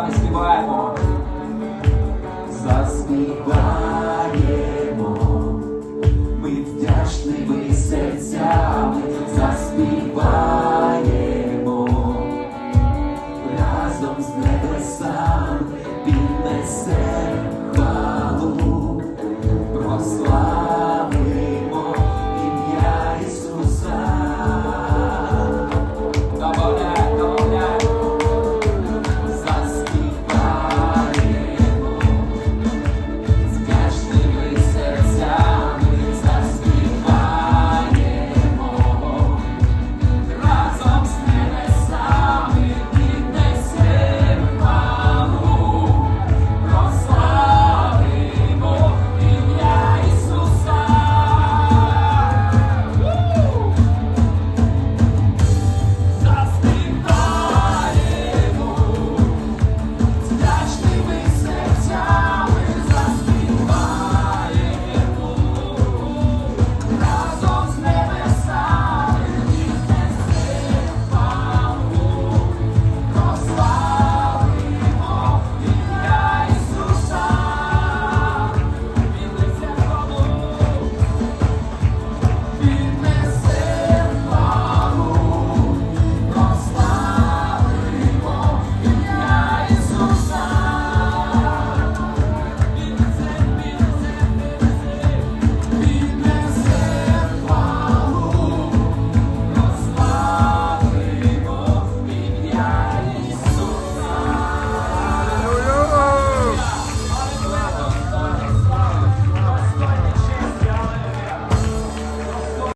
заспіваємо. Заспіваємо, ми вдячними серця.